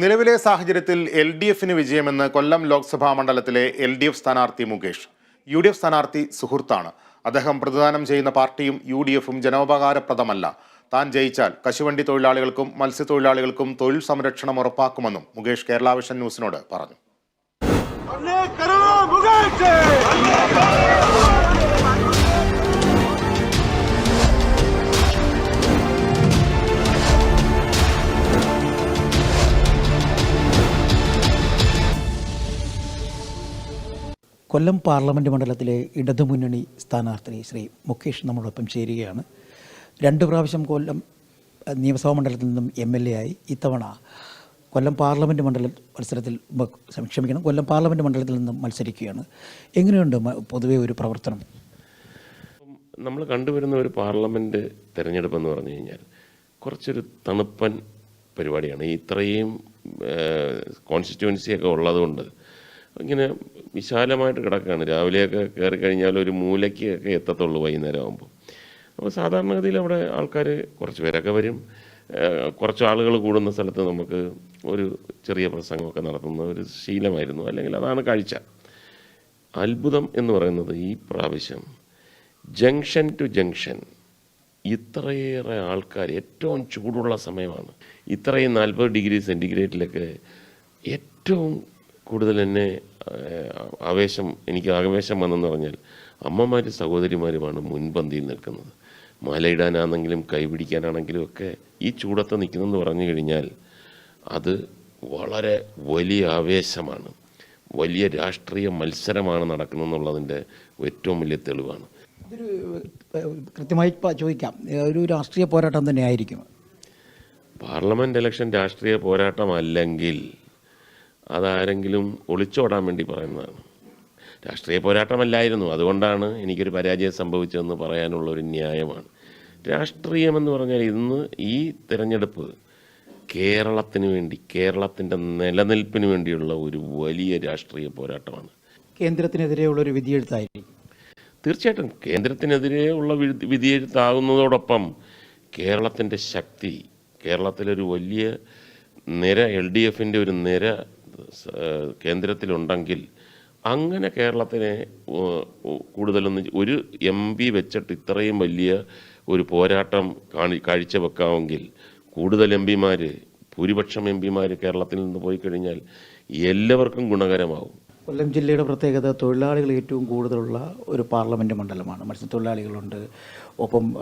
നിലവിലെ സാഹചര്യത്തിൽ L D എഫിന് വിജയമെന്ന് കൊല്ലം ലോക്സഭാ മണ്ഡലത്തിലെ എൽ ഡി എഫ് സ്ഥാനാർത്ഥി മുകേഷ് യു ഡി എഫ് സ്ഥാനാർത്ഥി സുഹൃത്താണ്. അദ്ദേഹം പ്രതിദാനം ചെയ്യുന്ന പാർട്ടിയും യു ഡി എഫും ജനോപകാരപ്രദമല്ല. താൻ ജയിച്ചാൽ കശുവണ്ടി തൊഴിലാളികൾക്കും മത്സ്യത്തൊഴിലാളികൾക്കും തൊഴിൽ സംരക്ഷണം ഉറപ്പാക്കുമെന്നും മുകേഷ് കേരളാവിഷൻ ന്യൂസിനോട് പറഞ്ഞു. കൊല്ലം പാർലമെന്റ് മണ്ഡലത്തിലെ ഇടതുമുന്നണി സ്ഥാനാർത്ഥി ശ്രീ മുകേഷ് നമ്മളോടൊപ്പം ചേരുകയാണ്. രണ്ട് പ്രാവശ്യം കൊല്ലം നിയമസഭാ മണ്ഡലത്തിൽ നിന്നും എം എൽ എ ആയി. ഇത്തവണ കൊല്ലം പാർലമെന്റ് മണ്ഡല മത്സരത്തിൽ ക്ഷമിക്കണം കൊല്ലം പാർലമെന്റ് മണ്ഡലത്തിൽ നിന്നും മത്സരിക്കുകയാണ്. എങ്ങനെയുണ്ട് പൊതുവേ ഒരു പ്രവർത്തനം? നമ്മൾ കണ്ടുവരുന്ന ഒരു പാർലമെന്റ് തിരഞ്ഞെടുപ്പ് എന്ന് പറഞ്ഞു കഴിഞ്ഞാൽ കുറച്ചൊരു തണുപ്പൻ പരിപാടിയാണ്. ഇത്രയും കോൺസ്റ്റിറ്റ്യുവൻസിയൊക്കെ ഉള്ളതുകൊണ്ട് ഇങ്ങനെ വിശാലമായിട്ട് കിടക്കുകയാണ് രാവിലെയൊക്കെ കയറി കഴിഞ്ഞാൽ ഒരു മൂലയ്ക്ക് ഒക്കെ എത്തത്തുള്ളൂ വൈകുന്നേരം ആകുമ്പോൾ അപ്പോൾ സാധാരണഗതിയിൽ അവിടെ ആൾക്കാർ കുറച്ച് പേരൊക്കെ വരും. കുറച്ച് ആളുകൾ കൂടുന്ന സ്ഥലത്ത് നമുക്ക് ഒരു ചെറിയ പ്രസംഗമൊക്കെ നടത്തുന്ന ഒരു ശീലമായിരുന്നു. അല്ലെങ്കിൽ അതാണ് കാഴ്ച. അത്ഭുതം എന്ന് പറയുന്നത് ഈ പ്രാവശ്യം ജംഗ്ഷൻ ടു ജംഗ്ഷൻ ഇത്രയേറെ ആൾക്കാർ ഏറ്റവും ചൂടുള്ള സമയമാണ്. ഇത്രയും നാൽപ്പത് ഡിഗ്രി സെന്റിഗ്രേഡിലൊക്കെ ഏറ്റവും കൂടുതൽ എന്നെ ആവേശം എനിക്ക് ആവേശം വന്നെന്ന് പറഞ്ഞാൽ അമ്മമാരും സഹോദരിമാരുമാണ് മുൻപന്തിയിൽ നിൽക്കുന്നത്. മാലയിടാനാണെങ്കിലും കൈപിടിക്കാനാണെങ്കിലും ഒക്കെ ഈ ചൂടത്ത് നിൽക്കുന്നെന്ന് പറഞ്ഞു കഴിഞ്ഞാൽ അത് വളരെ വലിയ ആവേശമാണ്. വലിയ രാഷ്ട്രീയ മത്സരമാണ് നടക്കുന്നതെന്നുള്ളതിന്റെ ഏറ്റവും വലിയ തെളിവാണ്. ഇതൊരു കൃത്യമായി ചോദിക്കാം. ഒരു രാഷ്ട്രീയ പോരാട്ടം തന്നെയായിരിക്കും. പാർലമെന്റ് ഇലക്ഷൻ രാഷ്ട്രീയ പോരാട്ടമല്ലെങ്കിൽ അതാരെങ്കിലും ഒളിച്ചോടാൻ വേണ്ടി പറയുന്നതാണ്. രാഷ്ട്രീയ പോരാട്ടമല്ലായിരുന്നു. അതുകൊണ്ടാണ് എനിക്കൊരു പരാജയം സംഭവിച്ചതെന്ന് പറയാനുള്ള ഒരു ന്യായമാണ്. രാഷ്ട്രീയമെന്ന് പറഞ്ഞാൽ ഇന്ന് ഈ തിരഞ്ഞെടുപ്പ് കേരളത്തിന് വേണ്ടി കേരളത്തിന്റെ നിലനിൽപ്പിന് വേണ്ടിയുള്ള ഒരു വലിയ രാഷ്ട്രീയ പോരാട്ടമാണ്. കേന്ദ്രത്തിനെതിരെയുള്ള ഒരു വിധിയെഴുത്തായിരിക്കും. തീർച്ചയായിട്ടും കേന്ദ്രത്തിനെതിരെ ഉള്ള വിധി- വിധിയെഴുത്താകുന്നതോടൊപ്പം കേരളത്തിന്റെ ശക്തി കേരളത്തിലൊരു വലിയ നിര എൽ ഡി എഫിന്റെ ഒരു നിര കേന്ദ്രത്തിലുണ്ടെങ്കിൽ അങ്ങനെ കേരളത്തിനെ കൂടുതലൊന്നും ഒരു എം പി വെച്ചിട്ട് ഇത്രയും വലിയ ഒരു പോരാട്ടം കാണി കാഴ്ചവെക്കാമെങ്കിൽ കൂടുതൽ എം പിമാർ ഭൂരിപക്ഷം എം പിമാർ കേരളത്തിൽ നിന്ന് പോയി കഴിഞ്ഞാൽ എല്ലാവർക്കും ഗുണകരമാവും. കൊല്ലം ജില്ലയുടെ പ്രത്യേകത തൊഴിലാളികൾ ഏറ്റവും കൂടുതലുള്ള ഒരു പാർലമെന്റ് മണ്ഡലമാണ്. മത്സ്യത്തൊഴിലാളികളുണ്ട് ഒപ്പം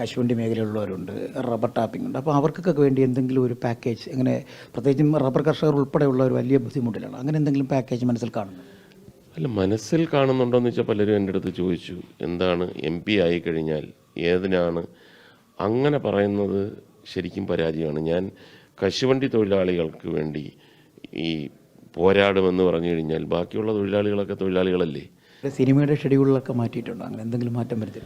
കശുവണ്ടി മേഖലയിലുള്ളവരുണ്ട്. റബ്ബർ ടാപ്പിംഗ് ഉണ്ട്. അപ്പോൾ അവർക്കൊക്കെ വേണ്ടി എന്തെങ്കിലും ഒരു പാക്കേജ് അങ്ങനെ പ്രത്യേകിച്ചും റബ്ബർ കർഷകർ ഉൾപ്പെടെയുള്ള ഒരു വലിയ ബുദ്ധിമുട്ടിലാണ്. അങ്ങനെ എന്തെങ്കിലും പാക്കേജ് മനസ്സിൽ കാണുന്നു അല്ല മനസ്സിൽ കാണുന്നുണ്ടോയെന്ന് വെച്ചാൽ പലരും എന്റെ അടുത്ത് ചോദിച്ചു. എന്താണ് എം പി ആയിക്കഴിഞ്ഞാൽ ഏതിനാണ്? അങ്ങനെ പറയുന്നത് ശരിക്കും പരാജയമാണ്. ഞാൻ കശുവണ്ടി തൊഴിലാളികൾക്ക് വേണ്ടി ഈ പോരാടുമെന്ന് പറഞ്ഞു കഴിഞ്ഞാൽ ബാക്കിയുള്ള തൊഴിലാളികളൊക്കെ തൊഴിലാളികളല്ലേ? സിനിമയുടെ ഷെഡ്യൂളിലൊക്കെ മാറ്റിയിട്ടുണ്ടോ? അങ്ങനെ എന്തെങ്കിലും മാറ്റം വരുത്തി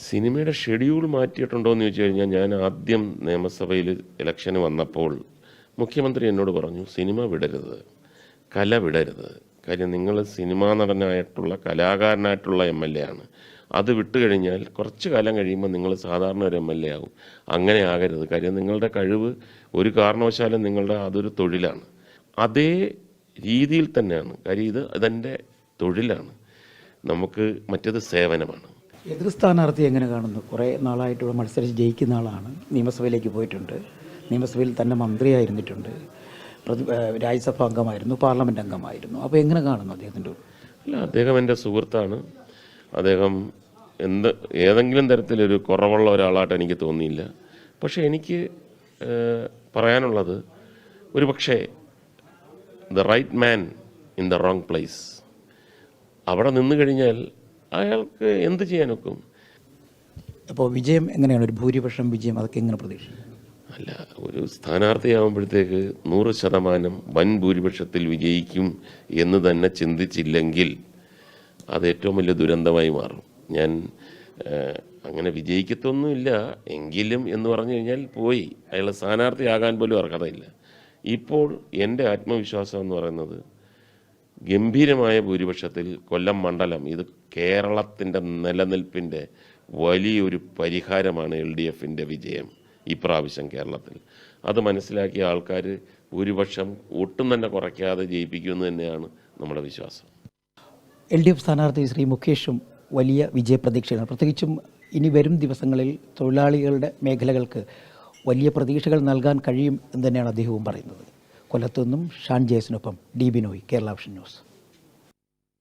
സിനിമയുടെ ഷെഡ്യൂൾ മാറ്റിയിട്ടുണ്ടോ എന്ന് ചോദിച്ചു കഴിഞ്ഞാൽ ഞാൻ ആദ്യം നിയമസഭയിൽ ഇലക്ഷന് വന്നപ്പോൾ മുഖ്യമന്ത്രി എന്നോട് പറഞ്ഞു സിനിമ വിടരുത് കല വിടരുത്. കാര്യം നിങ്ങൾ സിനിമാ നടനായിട്ടുള്ള കലാകാരനായിട്ടുള്ള എം എൽ എ ആണ്. അത് വിട്ടുകഴിഞ്ഞാൽ കുറച്ച് കാലം കഴിയുമ്പോൾ നിങ്ങൾ സാധാരണ ഒരു എം എൽ എ ആവും. അങ്ങനെ ആകരുത്. കാര്യം നിങ്ങളുടെ കഴിവ് ഒരു കാരണവശാലും നിങ്ങളുടെ അതൊരു തൊഴിലാണ്. അതേ രീതിയിൽ തന്നെയാണ്. കാര്യം ഇത് അതെന്റെ തൊഴിലാണ്. നമുക്ക് മറ്റത് സേവനമാണ്. എതിർ സ്ഥാനാർത്ഥി എങ്ങനെ കാണുന്നു? കുറേ നാളായിട്ട് ഇവിടെ മത്സരിച്ച് ജയിക്കുന്ന ആളാണ്. നിയമസഭയിലേക്ക് പോയിട്ടുണ്ട്. നിയമസഭയിൽ തന്നെ മന്ത്രിയായിരുന്നിട്ടുണ്ട്. പ്രതി രാജ്യസഭ അംഗമായിരുന്നു പാർലമെന്റ് അംഗമായിരുന്നു. അപ്പോൾ എങ്ങനെ കാണുന്നു അദ്ദേഹത്തിന്റെ അല്ല അദ്ദേഹം എന്റെ സുഹൃത്താണ്. അദ്ദേഹം എന്ത് ഏതെങ്കിലും തരത്തിലൊരു കുറവുള്ള ഒരാളായിട്ട് എനിക്ക് തോന്നിയില്ല. പക്ഷേ എനിക്ക് പറയാനുള്ളത് ഒരു പക്ഷേ the right man in the wrong place അവിടെ നിന്ന് കഴിഞ്ഞാൽ അയാൾക്ക് എന്ത് ചെയ്യാനൊക്കും? അപ്പോൾ വിജയം എങ്ങനെയാണ്? ഒരു ഭൂരിപക്ഷം വിജയം അതൊക്കെ എങ്ങനെ പ്രതീക്ഷിക്കും അല്ല ഒരു സ്ഥാനാർത്ഥിയാകുമ്പോഴത്തേക്ക് നൂറ് ശതമാനം വൻ ഭൂരിപക്ഷത്തിൽ വിജയിക്കും എന്ന് തന്നെ ചിന്തിച്ചില്ലെങ്കിൽ അത് ഏറ്റവും വലിയ ദുരന്തമായി മാറും. ഞാൻ അങ്ങനെ വിജയിക്കത്തൊന്നുമില്ല. എങ്കിലും എന്ന് പറഞ്ഞു കഴിഞ്ഞാൽ പോയി. അയാൾ സ്ഥാനാർത്ഥിയാകാൻ പോലും അർഹതയില്ല. ഇപ്പോൾ എന്റെ ആത്മവിശ്വാസം എന്ന് പറയുന്നത് ഗംഭീരമായ ഭൂരിപക്ഷത്തിൽ കൊല്ലം മണ്ഡലം ഇത് കേരളത്തിന്റെ നിലനിൽപ്പിന്റെ വലിയൊരു പരിഹാരമാണ് എൽ ഡി എഫിന്റെ വിജയം ഇപ്രാവശ്യം കേരളത്തിൽ. അത് മനസ്സിലാക്കിയ ആൾക്കാർ ഭൂരിപക്ഷം ഒട്ടും തന്നെ കുറയ്ക്കാതെ ജയിപ്പിക്കുമെന്ന് തന്നെയാണ് നമ്മുടെ വിശ്വാസം. എൽ ഡി എഫ് സ്ഥാനാർത്ഥി ശ്രീ മുഖേഷും വലിയ വിജയപ്രതീക്ഷയാണ് പ്രത്യേകിച്ചും ഇനി വരും ദിവസങ്ങളിൽ തൊഴിലാളികളുടെ മേഖലകൾക്ക് വലിയ പ്രതീക്ഷകൾ നൽകാൻ കഴിയും എന്ന് തന്നെയാണ് അദ്ദേഹവും പറയുന്നത്. കൊല്ലത്തു നിന്നും Shan ജേസിനൊപ്പം D Binoy Kerala vision news.